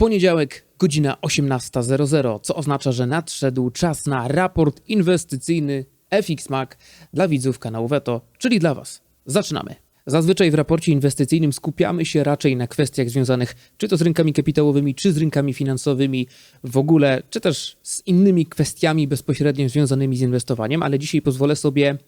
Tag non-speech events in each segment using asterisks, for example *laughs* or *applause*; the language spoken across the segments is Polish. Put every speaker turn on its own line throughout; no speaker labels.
Poniedziałek, godzina 18.00, co oznacza, że nadszedł czas na raport inwestycyjny FXMAC dla widzów kanału Veto, czyli dla Was. Zaczynamy. Zazwyczaj w raporcie inwestycyjnym skupiamy się raczej na kwestiach związanych czy to z rynkami kapitałowymi, czy z rynkami finansowymi w ogóle, czy też z innymi kwestiami bezpośrednio związanymi z inwestowaniem, ale dzisiaj pozwolę sobie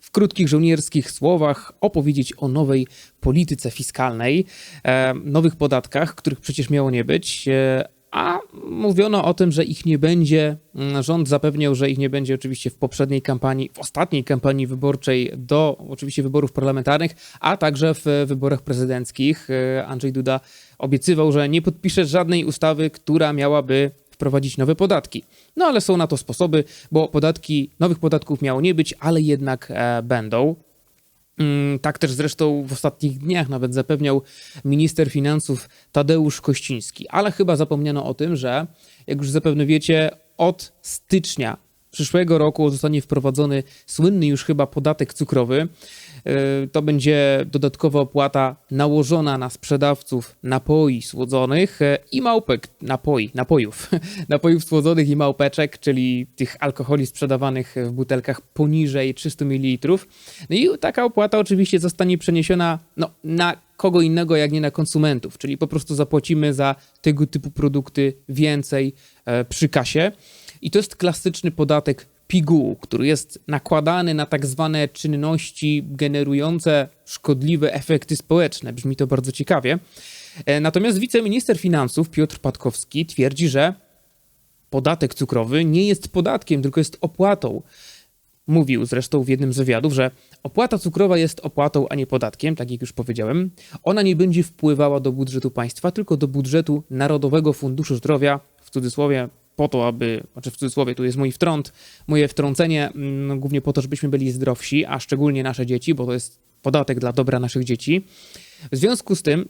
w krótkich żołnierskich słowach opowiedzieć o nowej polityce fiskalnej, e, nowych podatkach, których przecież miało nie być. E, a mówiono o tym, że ich nie będzie. Mm, Rząd zapewniał, że ich nie będzie oczywiście w poprzedniej kampanii, w ostatniej kampanii wyborczej do oczywiście wyborów parlamentarnych, a także w wyborach prezydenckich. E, Andrzej Duda obiecywał, że nie podpisze żadnej ustawy, która miałaby wprowadzić nowe podatki. No ale są na to sposoby, bo podatki, nowych podatków miało nie być, ale jednak e, będą. Mm, Tak też zresztą w ostatnich dniach nawet zapewniał minister finansów Tadeusz Kościński. Ale chyba zapomniano o tym, że jak już zapewne wiecie, od stycznia przyszłego roku zostanie wprowadzony słynny już chyba podatek cukrowy. Yy, To będzie dodatkowa opłata nałożona na sprzedawców napoi słodzonych yy, i małpek, napoi, napojów, *laughs* napojów słodzonych i małpeczek, czyli tych alkoholi sprzedawanych w butelkach poniżej 300 ml. No i taka opłata oczywiście zostanie przeniesiona no, na kogo innego jak nie na konsumentów, czyli po prostu zapłacimy za tego typu produkty więcej e, przy kasie. I to jest klasyczny podatek pigułu, który jest nakładany na tak zwane czynności generujące szkodliwe efekty społeczne. Brzmi to bardzo ciekawie. E, Natomiast wiceminister finansów Piotr Patkowski twierdzi, że podatek cukrowy nie jest podatkiem, tylko jest opłatą. Mówił zresztą w jednym z wywiadów, że opłata cukrowa jest opłatą, a nie podatkiem, tak jak już powiedziałem. Ona nie będzie wpływała do budżetu państwa, tylko do budżetu Narodowego Funduszu Zdrowia, w cudzysłowie po to, aby, znaczy w cudzysłowie tu jest mój wtrąd, moje wtrącenie, mm, głównie po to, żebyśmy byli zdrowsi, a szczególnie nasze dzieci, bo to jest podatek dla dobra naszych dzieci. W związku z tym,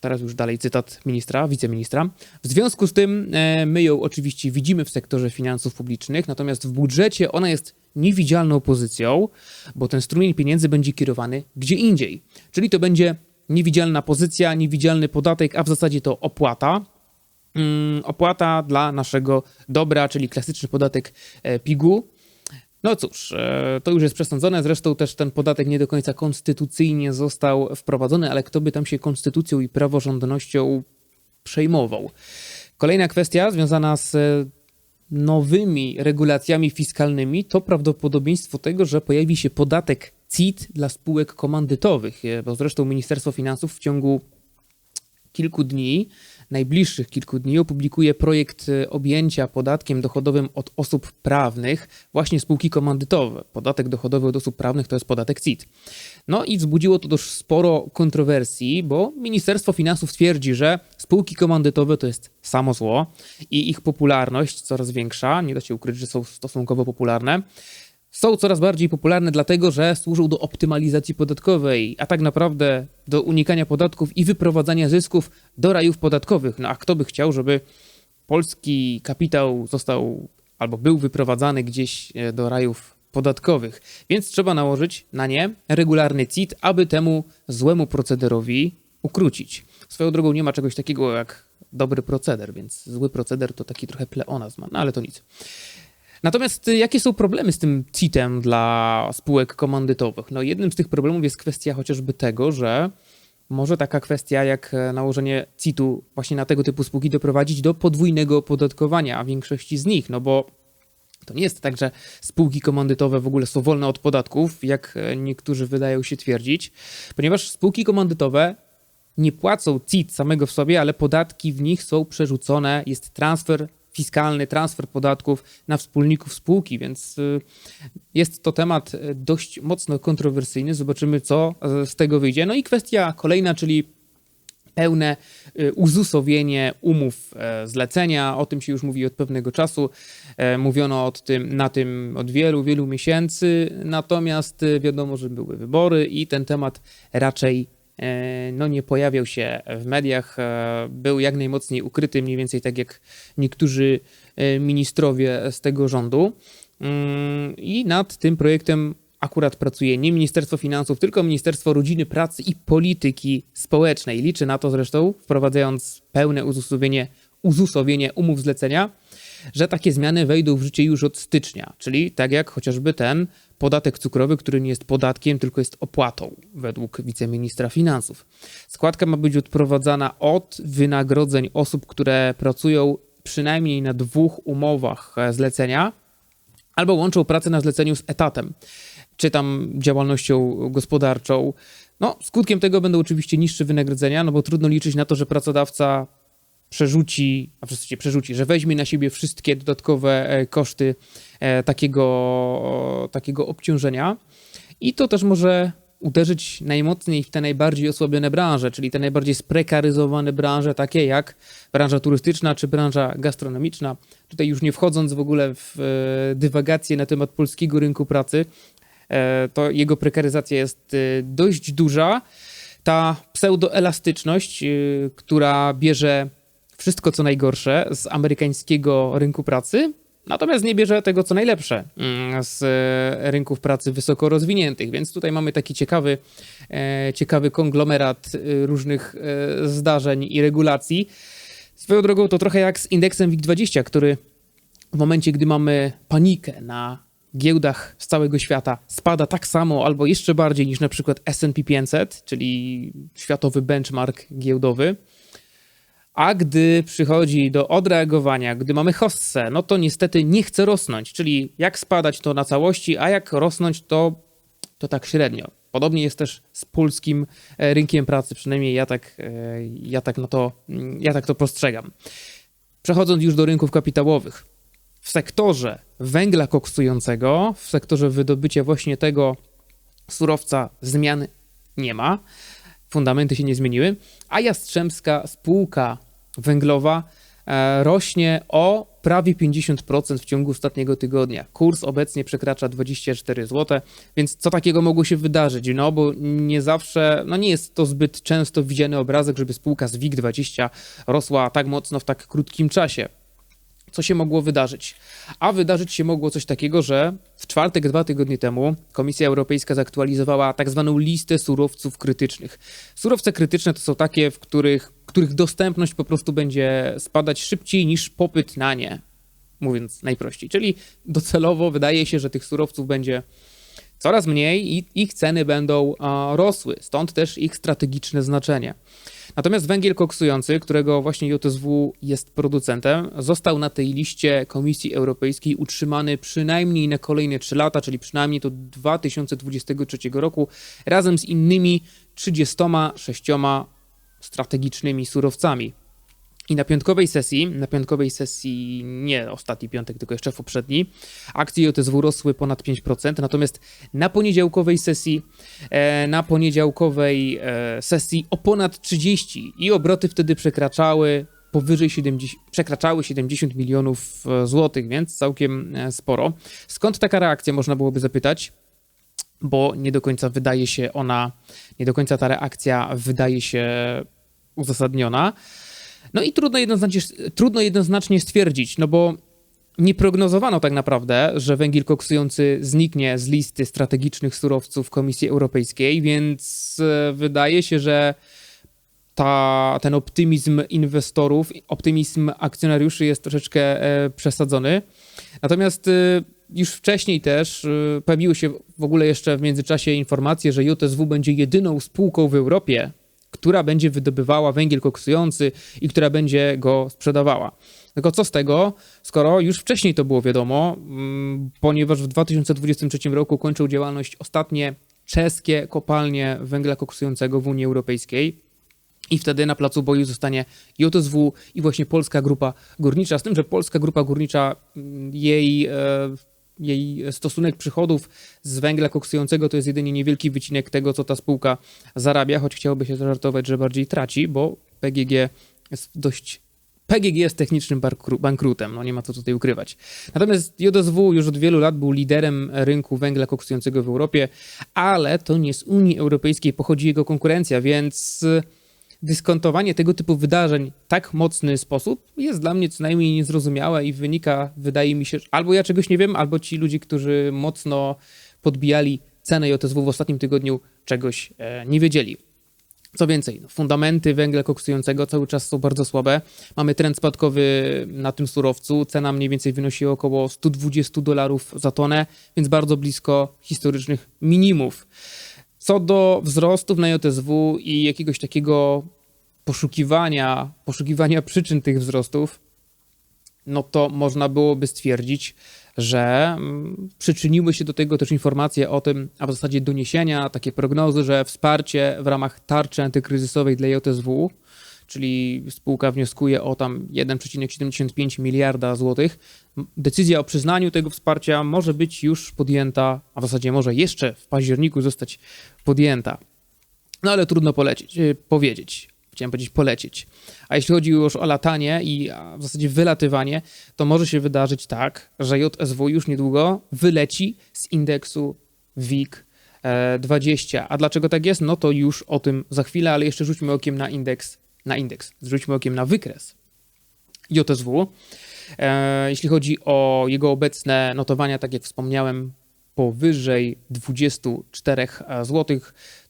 teraz już dalej cytat ministra, wiceministra, w związku z tym e, my ją oczywiście widzimy w sektorze finansów publicznych, natomiast w budżecie ona jest niewidzialną pozycją, bo ten strumień pieniędzy będzie kierowany gdzie indziej. Czyli to będzie niewidzialna pozycja, niewidzialny podatek, a w zasadzie to opłata, opłata dla naszego dobra, czyli klasyczny podatek e, PIGU. No cóż, e, to już jest przesądzone. Zresztą też ten podatek nie do końca konstytucyjnie został wprowadzony, ale kto by tam się konstytucją i praworządnością przejmował? Kolejna kwestia związana z e, nowymi regulacjami fiskalnymi to prawdopodobieństwo tego, że pojawi się podatek CIT dla spółek komandytowych, bo zresztą Ministerstwo Finansów w ciągu kilku dni, najbliższych kilku dni, opublikuje projekt e, objęcia podatkiem dochodowym od osób prawnych właśnie spółki komandytowe. Podatek dochodowy od osób prawnych to jest podatek CIT. No i wzbudziło to dość sporo kontrowersji, bo Ministerstwo Finansów twierdzi, że spółki komandytowe to jest samo zło i ich popularność coraz większa, nie da się ukryć, że są stosunkowo popularne są coraz bardziej popularne dlatego, że służą do optymalizacji podatkowej, a tak naprawdę do unikania podatków i wyprowadzania zysków do rajów podatkowych. No a kto by chciał, żeby polski kapitał został albo był wyprowadzany gdzieś e, do rajów podatkowych? Więc trzeba nałożyć na nie regularny CIT, aby temu złemu procederowi ukrócić. Swoją drogą nie ma czegoś takiego jak dobry proceder, więc zły proceder to taki trochę pleonazm, no ale to nic. Natomiast y, jakie są problemy z tym CIT-em dla spółek komandytowych? No jednym z tych problemów jest kwestia chociażby tego, że może taka kwestia jak e, nałożenie CIT-u właśnie na tego typu spółki doprowadzić do podwójnego opodatkowania, większości z nich, no bo to nie jest tak, że spółki komandytowe w ogóle są wolne od podatków, jak e, niektórzy wydają się twierdzić, ponieważ spółki komandytowe nie płacą CIT samego w sobie, ale podatki w nich są przerzucone, jest transfer fiskalny, transfer podatków na wspólników spółki, więc y, jest to temat y, dość mocno kontrowersyjny. Zobaczymy, co y, z tego wyjdzie. No i kwestia kolejna, czyli pełne uzusowienie umów e, zlecenia. O tym się już mówi od pewnego czasu. E, Mówiono o tym, na tym od wielu, wielu miesięcy. Natomiast wiadomo, że były wybory i ten temat raczej no, nie pojawiał się w mediach. e, Był jak najmocniej ukryty, mniej więcej tak jak niektórzy e, ministrowie z tego rządu. Mm, I nad tym projektem akurat pracuje nie Ministerstwo Finansów, tylko Ministerstwo Rodziny, Pracy i Polityki Społecznej. Liczy na to zresztą, wprowadzając pełne uzusowienie uzusowienie umów zlecenia, że takie zmiany wejdą w życie już od stycznia, czyli tak jak chociażby ten podatek cukrowy, który nie jest podatkiem, tylko jest opłatą, według wiceministra finansów. Składka ma być odprowadzana od wynagrodzeń osób, które pracują przynajmniej na dwóch umowach e, zlecenia albo łączą pracę na zleceniu z etatem, czy tam działalnością gospodarczą. No, skutkiem tego będą oczywiście niższe wynagrodzenia, no bo trudno liczyć na to, że pracodawca przerzuci, a zasadzie przerzuci, że weźmie na siebie wszystkie dodatkowe e, koszty e, takiego, takiego obciążenia. I to też może uderzyć najmocniej w te najbardziej osłabione branże, czyli te najbardziej sprekaryzowane branże, takie jak branża turystyczna czy branża gastronomiczna. Tutaj już nie wchodząc w ogóle w e, dywagację na temat polskiego rynku pracy, to jego prekaryzacja jest dość duża. Ta pseudoelastyczność, która bierze wszystko co najgorsze z amerykańskiego rynku pracy, natomiast nie bierze tego co najlepsze mm, z rynków pracy wysoko rozwiniętych. Więc tutaj mamy taki ciekawy, e, ciekawy konglomerat e, różnych e, zdarzeń i regulacji. Swoją drogą to trochę jak z indeksem WIG20, który w momencie, gdy mamy panikę na giełdach z całego świata spada tak samo albo jeszcze bardziej niż na przykład S&P 500, czyli światowy benchmark giełdowy. A gdy przychodzi do odreagowania, gdy mamy hossę, no to niestety nie chce rosnąć, czyli jak spadać to na całości, a jak rosnąć to, to tak średnio. Podobnie jest też z polskim e, rynkiem pracy, przynajmniej ja tak, e, ja tak, na to, mm, ja tak to postrzegam. Przechodząc już do rynków kapitałowych. W sektorze węgla koksującego, w sektorze wydobycia właśnie tego surowca zmian nie ma fundamenty się nie zmieniły, a Jastrzębska spółka węglowa e, rośnie o prawie 50% w ciągu ostatniego tygodnia. Kurs obecnie przekracza 24 zł, więc co takiego mogło się wydarzyć? No bo nie zawsze, no nie jest to zbyt często widziany obrazek, żeby spółka z WIG20 rosła tak mocno w tak krótkim czasie co się mogło wydarzyć? A wydarzyć się mogło coś takiego, że w czwartek, dwa tygodnie temu, Komisja Europejska zaktualizowała tak zwaną listę surowców krytycznych. Surowce krytyczne to są takie, w których, których dostępność po prostu będzie spadać szybciej niż popyt na nie, mówiąc najprościej. Czyli docelowo wydaje się, że tych surowców będzie coraz mniej i ich ceny będą rosły, stąd też ich strategiczne znaczenie. Natomiast węgiel koksujący, którego właśnie JSW jest producentem, został na tej liście Komisji Europejskiej utrzymany przynajmniej na kolejne 3 lata, czyli przynajmniej do 2023 roku, razem z innymi 36 strategicznymi surowcami. I na piątkowej sesji, na piątkowej sesji nie ostatni piątek, tylko jeszcze w poprzedni, akcje JSW rosły ponad 5%, natomiast na poniedziałkowej sesji, e, na poniedziałkowej e, sesji o ponad 30 i obroty wtedy przekraczały powyżej 70, przekraczały 70 milionów e, złotych, więc całkiem sporo. Skąd taka reakcja, można byłoby zapytać? Bo nie do końca wydaje się ona, nie do końca ta reakcja wydaje się uzasadniona. No i trudno jednoznacznie, trudno jednoznacznie stwierdzić, no bo nie prognozowano tak naprawdę, że węgiel koksujący zniknie z listy strategicznych surowców Komisji Europejskiej, więc e, wydaje się, że ta, ten optymizm inwestorów, optymizm akcjonariuszy jest troszeczkę e, przesadzony. Natomiast e, już wcześniej też pojawiły się w ogóle jeszcze w międzyczasie informacje, że JSW będzie jedyną spółką w Europie, która będzie wydobywała węgiel koksujący i która będzie go sprzedawała. Tylko co z tego, skoro już wcześniej to było wiadomo, mm, ponieważ w 2023 roku kończą działalność ostatnie czeskie kopalnie węgla koksującego w Unii Europejskiej. I wtedy na placu boju zostanie JSW i właśnie Polska Grupa Górnicza. Z tym, że Polska Grupa Górnicza, mm, jej e, jej stosunek przychodów z węgla koksującego to jest jedynie niewielki wycinek tego, co ta spółka zarabia, choć chciałoby się zażartować, że bardziej traci, bo PGG jest dość PGG jest technicznym bankrutem, no nie ma co tutaj ukrywać. Natomiast JSW już od wielu lat był liderem rynku węgla koksującego w Europie, ale to nie z Unii Europejskiej pochodzi jego konkurencja, więc dyskontowanie tego typu wydarzeń w tak mocny sposób jest dla mnie co najmniej niezrozumiałe i wynika, wydaje mi się, albo ja czegoś nie wiem, albo ci ludzie, którzy mocno podbijali cenę JSW w ostatnim tygodniu, czegoś e, nie wiedzieli. Co więcej, no, fundamenty węgla koksującego cały czas są bardzo słabe. Mamy trend spadkowy na tym surowcu. Cena mniej więcej wynosi około 120 dolarów za tonę, więc bardzo blisko historycznych minimów. Co do wzrostów na JSW i jakiegoś takiego poszukiwania, poszukiwania *laughs* przyczyn tych wzrostów, no to można byłoby stwierdzić, że mm, przyczyniły się do tego też informacje o tym, a w zasadzie doniesienia, takie prognozy, że wsparcie w ramach tarczy antykryzysowej dla JSW, czyli spółka wnioskuje o tam 1,75 miliarda złotych, decyzja o przyznaniu tego wsparcia może być już podjęta, a w zasadzie może jeszcze w październiku zostać podjęta. No ale trudno polecieć, y, powiedzieć chciałem powiedzieć polecieć. A jeśli chodzi już o latanie i w zasadzie wylatywanie, to może się wydarzyć tak, że JSW już niedługo wyleci z indeksu WIG 20. A dlaczego tak jest? No to już o tym za chwilę, ale jeszcze rzućmy okiem na indeks, na indeks, rzućmy okiem na wykres JSW. E, jeśli chodzi o jego obecne notowania, tak jak wspomniałem, powyżej 24 e, zł.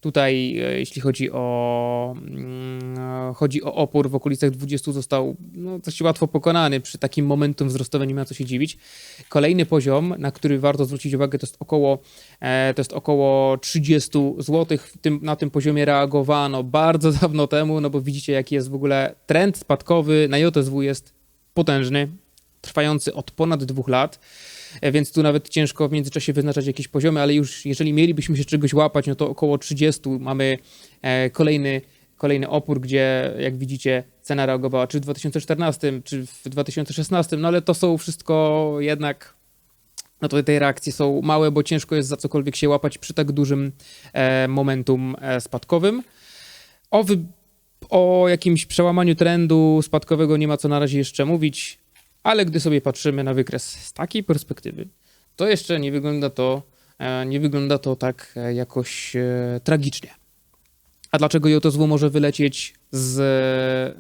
Tutaj, e, jeśli chodzi o, mm, e, chodzi o opór w okolicach 20 został no, dość łatwo pokonany. Przy takim momentum wzrostowym nie ma co się dziwić. Kolejny poziom, na który warto zwrócić uwagę, to jest około, to jest około 30 zł. Tym, na tym poziomie reagowano bardzo *laughs* dawno temu, no bo widzicie, jaki jest w ogóle trend spadkowy na JSW jest potężny, trwający od ponad dwóch lat. E, więc tu nawet ciężko w międzyczasie wyznaczać jakieś poziomy, ale już jeżeli mielibyśmy się czegoś łapać, no to około 30 mamy e, kolejny, kolejny opór, gdzie jak widzicie cena reagowała czy w 2014, czy w 2016, no ale to są wszystko jednak no to te reakcje są małe, bo ciężko jest za cokolwiek się łapać przy tak dużym e, momentum spadkowym. O, wy, o jakimś przełamaniu trendu spadkowego nie ma co na razie jeszcze mówić. Ale gdy sobie patrzymy na wykres z takiej perspektywy, to jeszcze nie wygląda to, e, nie wygląda to tak e, jakoś e, tragicznie. A dlaczego JSW może wylecieć z,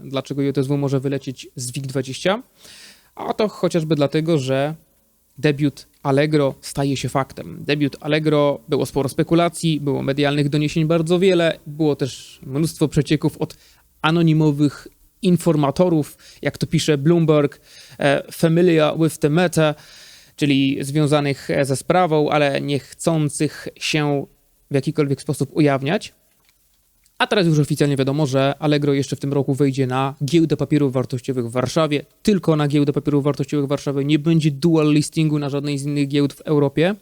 dlaczego JSW może wylecieć z WIG20? A to chociażby dlatego, że debiut Allegro staje się faktem. Debiut Allegro było sporo spekulacji, było medialnych doniesień bardzo wiele, było też mnóstwo przecieków od anonimowych informatorów, jak to pisze Bloomberg, e, familiar with the matter, czyli związanych e, ze sprawą, ale nie chcących się w jakikolwiek sposób ujawniać. A teraz już oficjalnie wiadomo, że Allegro jeszcze w tym roku wejdzie na giełdę papierów wartościowych w Warszawie. Tylko na giełdę papierów wartościowych w Warszawie. Nie będzie dual listingu na żadnej z innych giełd w Europie.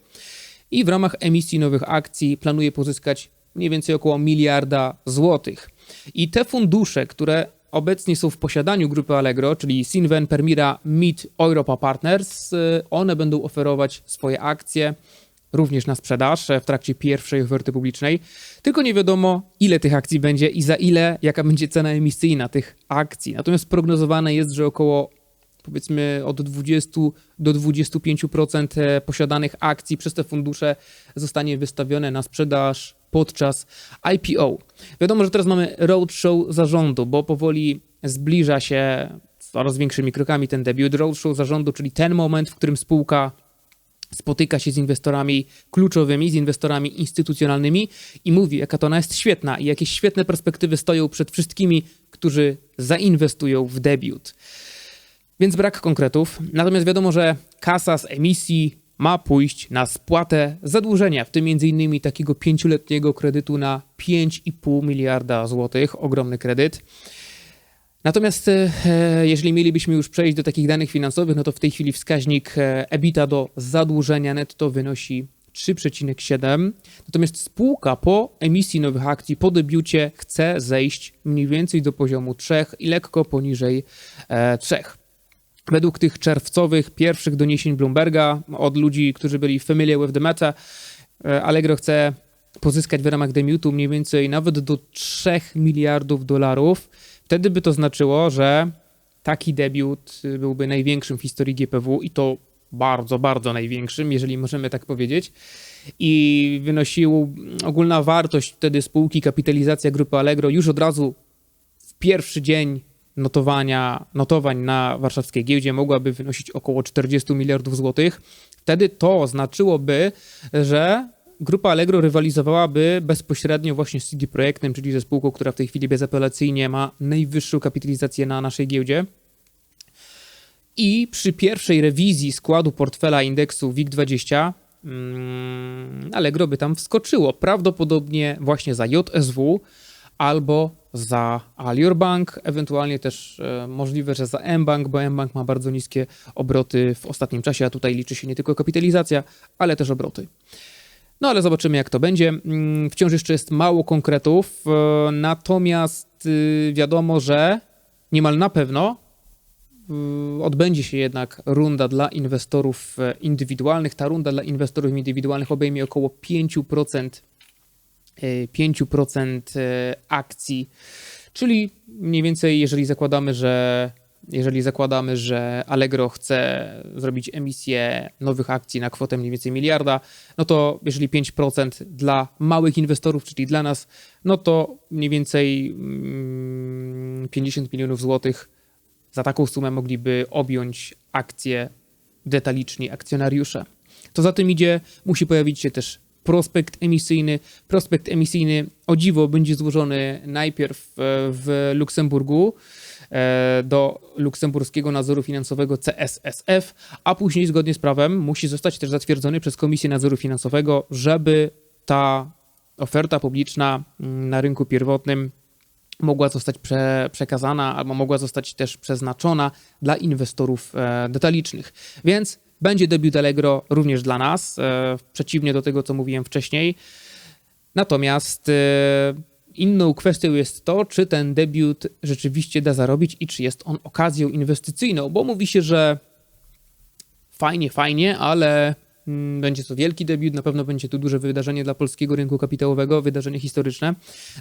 I w ramach emisji nowych akcji planuje pozyskać mniej więcej około miliarda złotych. I te fundusze, które obecnie są w posiadaniu grupy Allegro, czyli Sinven, Permira, Meet, Europa Partners. Y, one będą oferować swoje akcje również na sprzedaż w trakcie pierwszej oferty publicznej. Tylko nie wiadomo, ile tych akcji będzie i za ile, jaka będzie cena emisyjna tych akcji. Natomiast prognozowane jest, że około powiedzmy od 20 do 25% e, posiadanych akcji przez te fundusze zostanie wystawione na sprzedaż podczas IPO. Wiadomo, że teraz mamy roadshow zarządu, bo powoli zbliża się coraz większymi krokami ten debiut. Roadshow zarządu, czyli ten moment, w którym spółka spotyka się z inwestorami kluczowymi, z inwestorami instytucjonalnymi i mówi, jaka to ona jest świetna i jakie świetne perspektywy stoją przed wszystkimi, którzy zainwestują w debiut. Więc brak konkretów. Natomiast wiadomo, że kasa z emisji ma pójść na spłatę zadłużenia, w tym m.in. takiego pięcioletniego kredytu na 5,5 miliarda złotych, ogromny kredyt. Natomiast e, jeżeli mielibyśmy już przejść do takich danych finansowych, no to w tej chwili wskaźnik e, EBITDA do zadłużenia netto wynosi 3,7. Natomiast spółka po emisji nowych akcji, po debiucie chce zejść mniej więcej do poziomu 3 i lekko poniżej 3. E, Według tych czerwcowych pierwszych doniesień Bloomberga od ludzi, którzy byli familiar with the meta, e, Allegro chce pozyskać w ramach debiutu mniej więcej nawet do 3 miliardów dolarów. Wtedy by to znaczyło, że taki debiut byłby największym w historii GPW i to bardzo, bardzo największym, jeżeli możemy tak powiedzieć. I wynosił ogólna wartość wtedy spółki, kapitalizacja grupy Allegro już od razu w pierwszy dzień notowania, notowań na warszawskiej giełdzie mogłaby wynosić około 40 miliardów złotych, wtedy to znaczyłoby, że grupa Allegro rywalizowałaby bezpośrednio właśnie z CD Projektem, czyli ze spółką, która w tej chwili bezapelacyjnie ma najwyższą kapitalizację na naszej giełdzie. I przy pierwszej rewizji składu portfela indeksu WIG20 mm, Allegro by tam wskoczyło. Prawdopodobnie właśnie za JSW albo za Alior Bank, ewentualnie też e, możliwe, że za mBank, bo mBank ma bardzo niskie obroty w ostatnim czasie, a tutaj liczy się nie tylko kapitalizacja, ale też obroty. No ale zobaczymy, jak to będzie. Mm, Wciąż jeszcze jest mało konkretów, e, natomiast y, wiadomo, że niemal na pewno y, odbędzie się jednak runda dla inwestorów e, indywidualnych. Ta runda dla inwestorów indywidualnych obejmie około 5%, e, 5% e, akcji, czyli mniej więcej, jeżeli zakładamy, że jeżeli zakładamy, że Allegro chce zrobić emisję nowych akcji na kwotę mniej więcej miliarda, no to jeżeli 5% dla małych inwestorów, czyli dla nas, no to mniej więcej mm, 50 milionów złotych za taką sumę mogliby objąć akcje detalicznie akcjonariusze. To za tym idzie, musi pojawić się też prospekt emisyjny. Prospekt emisyjny, o dziwo, będzie złożony najpierw e, w Luksemburgu e, do luksemburskiego nadzoru finansowego CSSF, a później zgodnie z prawem musi zostać też zatwierdzony przez Komisję Nadzoru Finansowego, żeby ta oferta publiczna mm, na rynku pierwotnym mogła zostać prze, przekazana albo mogła zostać też przeznaczona dla inwestorów e, detalicznych. Więc będzie debiut Allegro również dla nas, e, przeciwnie do tego, co mówiłem wcześniej. Natomiast e, inną kwestią jest to, czy ten debiut rzeczywiście da zarobić i czy jest on okazją inwestycyjną, bo mówi się, że fajnie, fajnie, ale mm, będzie to wielki debiut, na pewno będzie to duże wydarzenie dla polskiego rynku kapitałowego, wydarzenie historyczne.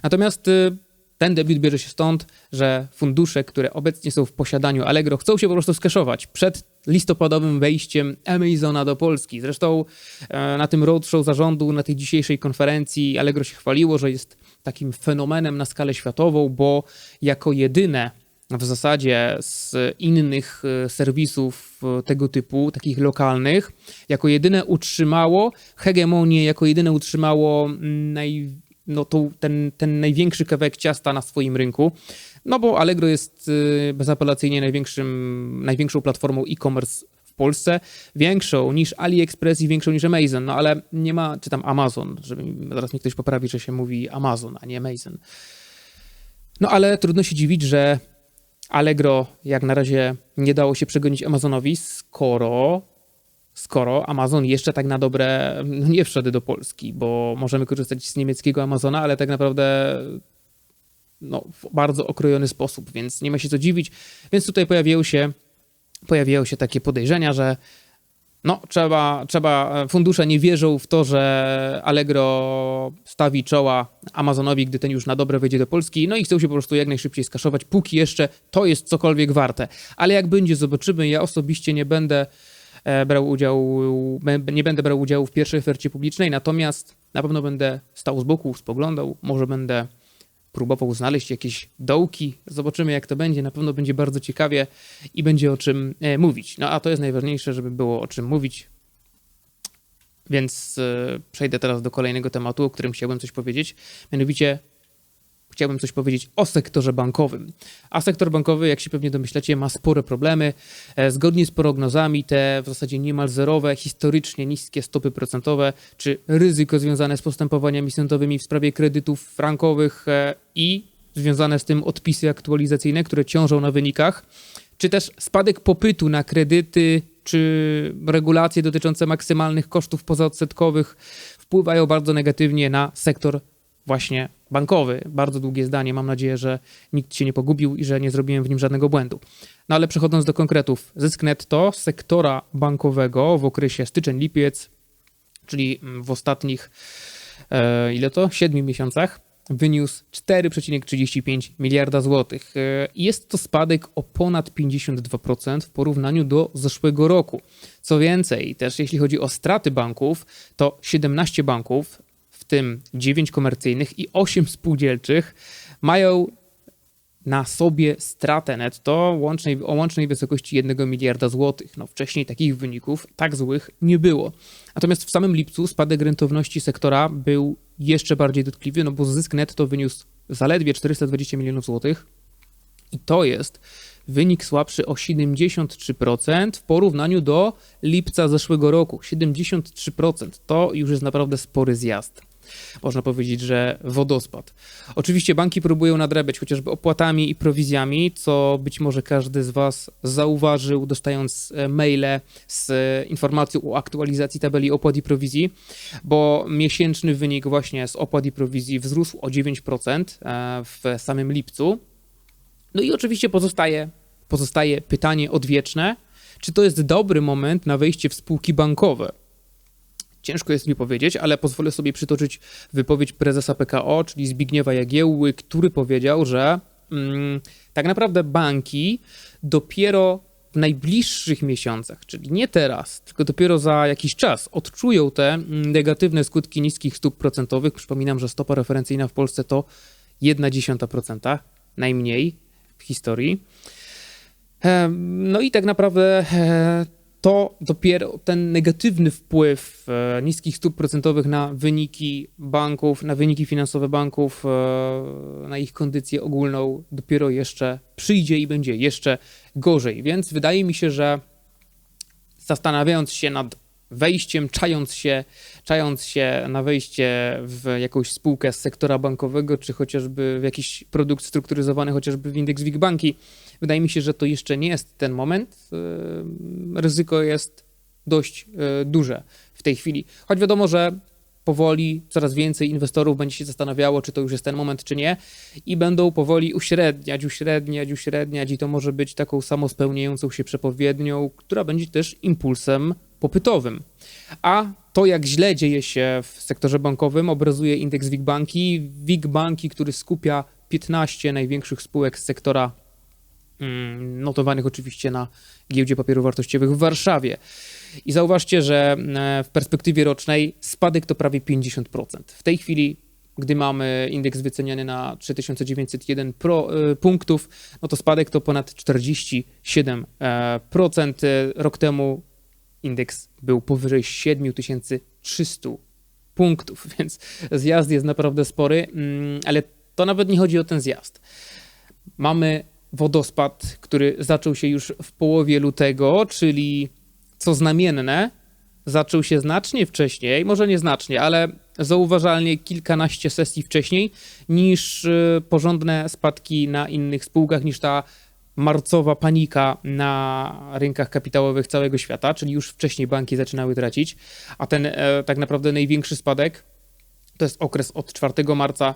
Natomiast y, ten debiut bierze się stąd, że fundusze, które obecnie są w posiadaniu Allegro, chcą się po prostu skeszować przed listopadowym wejściem Amazona do Polski. Zresztą e, na tym roadshow zarządu, na tej dzisiejszej konferencji Allegro się chwaliło, że jest takim fenomenem na skalę światową, bo jako jedyne w zasadzie z innych e, serwisów e, tego typu, takich lokalnych, jako jedyne utrzymało hegemonię, jako jedyne utrzymało mm, naj, no, tą, ten, ten największy kawałek ciasta na swoim rynku. No bo Allegro jest y, bezapelacyjnie największym, największą platformą e-commerce w Polsce, większą niż AliExpress i większą niż Amazon, no ale nie ma, czy tam Amazon, żeby zaraz mi ktoś poprawi, że się mówi Amazon, a nie Amazon. No ale trudno się dziwić, że Allegro jak na razie nie dało się przegonić Amazonowi, skoro skoro Amazon jeszcze tak na dobre no nie wszedł do Polski, bo możemy korzystać z niemieckiego Amazona, ale tak naprawdę no, w bardzo okrojony sposób, więc nie ma się co dziwić. Więc tutaj pojawiają się, pojawiają się takie podejrzenia, że no, trzeba, trzeba, fundusze nie wierzą w to, że Allegro stawi czoła Amazonowi, gdy ten już na dobre wejdzie do Polski, no i chcą się po prostu jak najszybciej skaszować, póki jeszcze to jest cokolwiek warte. Ale jak będzie, zobaczymy. Ja osobiście nie będę brał udział, nie będę brał udziału w pierwszej ofercie publicznej, natomiast na pewno będę stał z boku, spoglądał, może będę próbował znaleźć jakieś dołki. Zobaczymy, jak to będzie. Na pewno będzie bardzo ciekawie i będzie o czym e, mówić. No a to jest najważniejsze, żeby było o czym mówić. Więc e, przejdę teraz do kolejnego tematu, o którym chciałbym coś powiedzieć. Mianowicie chciałbym coś powiedzieć o sektorze bankowym. A sektor bankowy, jak się pewnie domyślacie, ma spore problemy. E, zgodnie z prognozami, te w zasadzie niemal zerowe, historycznie niskie stopy procentowe, czy ryzyko związane z postępowaniami sądowymi w sprawie kredytów frankowych e, i związane z tym odpisy aktualizacyjne, które ciążą na wynikach, czy też spadek popytu na kredyty, czy regulacje dotyczące maksymalnych kosztów pozaodsetkowych wpływają bardzo negatywnie na sektor właśnie bankowy. Bardzo długie zdanie. Mam nadzieję, że nikt się nie pogubił i że nie zrobiłem w nim żadnego błędu. No ale przechodząc do konkretów, zysk netto sektora bankowego w okresie styczeń-lipiec, czyli w ostatnich, e, ile to? 7 miesiącach, wyniósł 4,35 miliarda złotych. E, jest to spadek o ponad 52% w porównaniu do zeszłego roku. Co więcej, też jeśli chodzi o straty banków, to 17 banków tym 9 komercyjnych i 8 spółdzielczych mają na sobie stratę netto łącznej, o łącznej wysokości 1 miliarda złotych. No, wcześniej takich wyników tak złych nie było. Natomiast w samym lipcu spadek rentowności sektora był jeszcze bardziej dotkliwy, no bo zysk netto wyniósł zaledwie 420 milionów złotych i to jest wynik słabszy o 73% w porównaniu do lipca zeszłego roku. 73% to już jest naprawdę spory zjazd. Można powiedzieć, że wodospad. Oczywiście banki próbują nadrabiać chociażby opłatami i prowizjami, co być może każdy z Was zauważył, dostając e, maile z informacją o aktualizacji tabeli opłat i prowizji, bo miesięczny wynik właśnie z opłat i prowizji wzrósł o 9% e, w samym lipcu. No i oczywiście pozostaje, pozostaje pytanie odwieczne, czy to jest dobry moment na wejście w spółki bankowe. Ciężko jest mi powiedzieć, ale pozwolę sobie przytoczyć wypowiedź prezesa PKO, czyli Zbigniewa Jagiełły, który powiedział, że mm, tak naprawdę banki dopiero w najbliższych miesiącach, czyli nie teraz, tylko dopiero za jakiś czas odczują te mm, negatywne skutki niskich stóp procentowych. Przypominam, że stopa referencyjna w Polsce to 1,1%, najmniej w historii. No i tak naprawdę e, to dopiero ten negatywny wpływ e, niskich stóp procentowych na wyniki banków, na wyniki finansowe banków, e, na ich kondycję ogólną dopiero jeszcze przyjdzie i będzie jeszcze gorzej. Więc wydaje mi się, że zastanawiając się nad wejściem, czając się, czając się na wejście w jakąś spółkę z sektora bankowego, czy chociażby w jakiś produkt strukturyzowany, chociażby w indeks WIG Banki, wydaje mi się, że to jeszcze nie jest ten moment. Yy, ryzyko jest dość yy, duże w tej chwili. Choć wiadomo, że powoli coraz więcej inwestorów będzie się zastanawiało, czy to już jest ten moment, czy nie, i będą powoli uśredniać, uśredniać, uśredniać, i to może być taką samospełniającą się przepowiednią, która będzie też impulsem popytowym. A to, jak źle dzieje się w sektorze bankowym, obrazuje indeks WIG Banki. WIG Banki, który skupia 15 największych spółek z sektora mm, notowanych oczywiście na giełdzie papierów wartościowych w Warszawie. I zauważcie, że e, w perspektywie rocznej spadek to prawie 50%. W tej chwili, gdy mamy indeks wyceniany na 3901 pro, y, punktów, no to spadek to ponad 47%. E, rok temu indeks był powyżej 7300 punktów, *laughs* więc zjazd jest naprawdę spory, mm, ale to nawet nie chodzi o ten zjazd. Mamy wodospad, który zaczął się już w połowie lutego, czyli co znamienne, zaczął się znacznie wcześniej, może nie znacznie, ale zauważalnie kilkanaście sesji wcześniej niż y, porządne spadki na innych spółkach, niż ta marcowa panika na rynkach kapitałowych całego świata, czyli już wcześniej banki zaczynały tracić, a ten e, tak naprawdę największy spadek to jest okres od 4 marca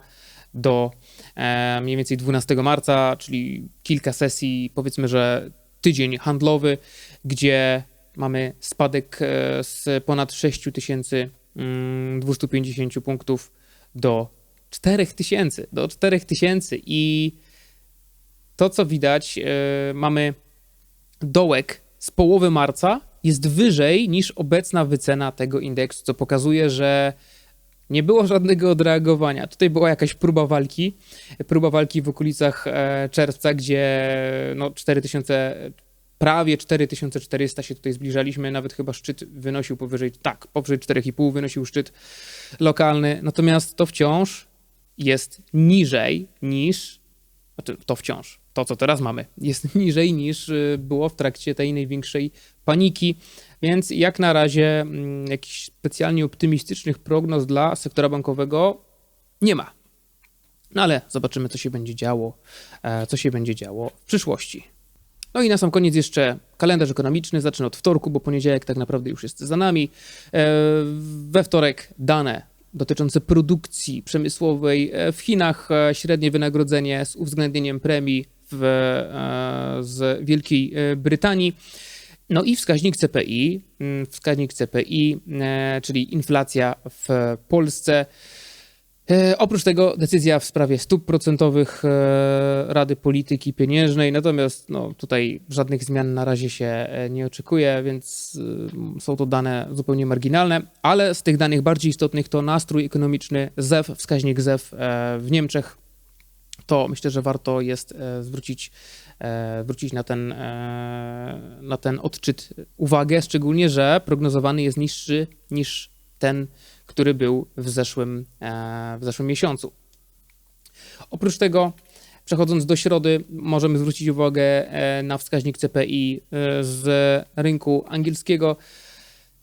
do e, mniej więcej 12 marca, czyli kilka sesji, powiedzmy, że tydzień handlowy, gdzie mamy spadek e, z ponad 6250 mm, punktów do 4000, do 4000 i to, co widać, yy, mamy dołek z połowy marca jest wyżej niż obecna wycena tego indeksu, co pokazuje, że nie było żadnego odreagowania. Tutaj była jakaś próba walki, próba walki w okolicach e, czerwca, gdzie no 4000, prawie 4400 się tutaj zbliżaliśmy, nawet chyba szczyt wynosił powyżej, tak, powyżej 4,5 wynosił szczyt lokalny, natomiast to wciąż jest niżej niż, znaczy to wciąż, to, co teraz mamy, jest *laughs* niżej niż y, było w trakcie tej największej paniki, więc jak na razie mm, jakichś specjalnie optymistycznych prognoz dla sektora bankowego nie ma. No ale zobaczymy, co się będzie działo, e, co się będzie działo w przyszłości. No i na sam koniec jeszcze kalendarz ekonomiczny. Zacznę od wtorku, bo poniedziałek tak naprawdę już jest za nami. E, we wtorek dane dotyczące produkcji przemysłowej e, w Chinach, średnie wynagrodzenie z uwzględnieniem premii w, e, z Wielkiej e, Brytanii. No i wskaźnik CPI, mm, wskaźnik CPI, e, czyli inflacja w Polsce. Oprócz tego decyzja w sprawie stóp procentowych Rady Polityki Pieniężnej, natomiast no, tutaj żadnych zmian na razie się nie oczekuje, więc są to dane zupełnie marginalne, ale z tych danych bardziej istotnych to nastrój ekonomiczny ZEW, wskaźnik ZEW w Niemczech to myślę, że warto jest e, zwrócić, e, zwrócić na, ten, e, na ten odczyt uwagę, szczególnie, że prognozowany jest niższy niż ten, który był w zeszłym, w zeszłym miesiącu. Oprócz tego, przechodząc do środy, możemy zwrócić uwagę na wskaźnik CPI z rynku angielskiego,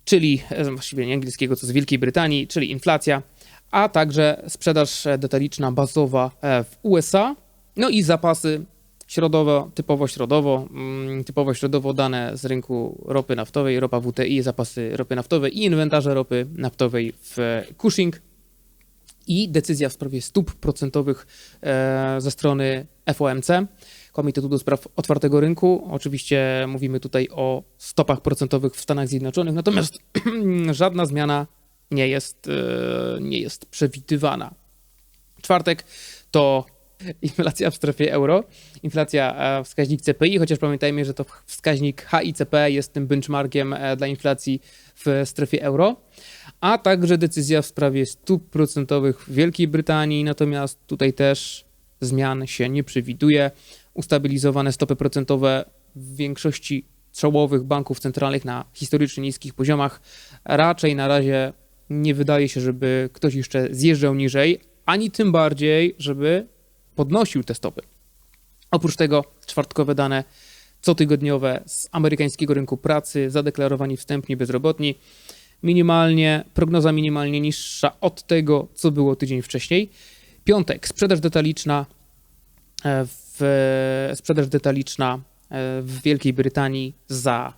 czyli właściwie nie angielskiego, co z Wielkiej Brytanii, czyli inflacja, a także sprzedaż e, detaliczna bazowa e, w USA, no i zapasy środowo, typowo środowo, mm, typowo środowo dane z rynku ropy naftowej, ropa WTI, zapasy ropy naftowej i inwentarze ropy naftowej w Cushing. I decyzja w sprawie stóp procentowych e, ze strony FOMC, Komitetu do Spraw Otwartego Rynku. Oczywiście mówimy tutaj o stopach procentowych w Stanach Zjednoczonych, natomiast *clears throat* żadna zmiana nie jest, e, nie jest przewidywana. Czwartek to inflacja w strefie euro, inflacja e, wskaźnik CPI, chociaż pamiętajmy, że to wskaźnik HICP jest tym benchmarkiem e, dla inflacji w strefie euro, a także decyzja w sprawie stóp procentowych w Wielkiej Brytanii, natomiast tutaj też zmian się nie przewiduje. Ustabilizowane stopy procentowe w większości czołowych banków centralnych na historycznie niskich poziomach. Raczej na razie nie wydaje się, żeby ktoś jeszcze zjeżdżał niżej, ani tym bardziej, żeby podnosił te stopy. Oprócz tego czwartkowe dane cotygodniowe z amerykańskiego rynku pracy, zadeklarowani wstępnie bezrobotni, minimalnie, prognoza minimalnie niższa od tego, co było tydzień wcześniej. Piątek, sprzedaż detaliczna e, w, sprzedaż detaliczna e, w Wielkiej Brytanii za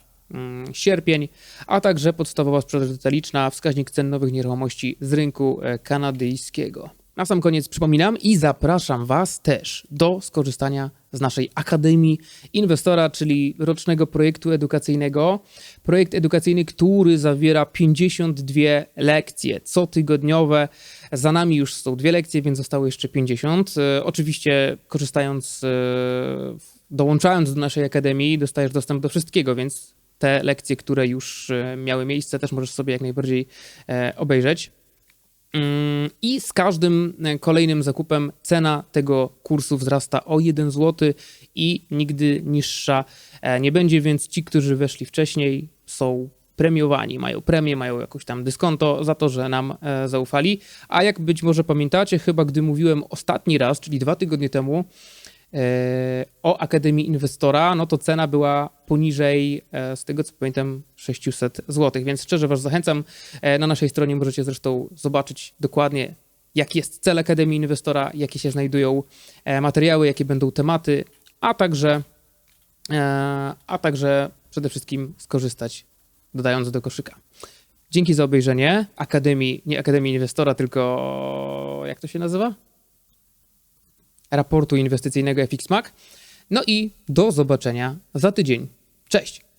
sierpień, a także podstawowa sprzedaż detaliczna, wskaźnik cen nowych nieruchomości z rynku e, kanadyjskiego. Na sam koniec przypominam i zapraszam Was też do skorzystania z naszej Akademii Inwestora, czyli rocznego projektu edukacyjnego. Projekt edukacyjny, który zawiera 52 lekcje cotygodniowe. Za nami już są dwie lekcje, więc zostało jeszcze 50. E, Oczywiście korzystając, e, dołączając do naszej Akademii, dostajesz dostęp do wszystkiego, więc te lekcje, które już e, miały miejsce, też możesz sobie jak najbardziej e, obejrzeć. Mm, I z każdym e, kolejnym zakupem cena tego kursu wzrasta o 1 zł i nigdy niższa nie będzie, więc ci, którzy weszli wcześniej, są premiowani, mają premię, mają jakąś tam dyskonto za to, że nam zaufali. A jak być może pamiętacie, chyba gdy mówiłem ostatni raz, czyli dwa tygodnie temu, o Akademii Inwestora, no to cena była poniżej, e, z tego co pamiętam, 600 zł. Więc szczerze Was zachęcam. E, Na naszej stronie możecie zresztą zobaczyć dokładnie, jaki jest cel Akademii Inwestora, jakie się znajdują e, materiały, jakie będą tematy, a także, a także przede wszystkim skorzystać, dodając do koszyka. Dzięki za obejrzenie Akademii, nie Akademii Inwestora, tylko jak to się nazywa? Raportu inwestycyjnego FXMAC. No i do zobaczenia za tydzień. Cześć!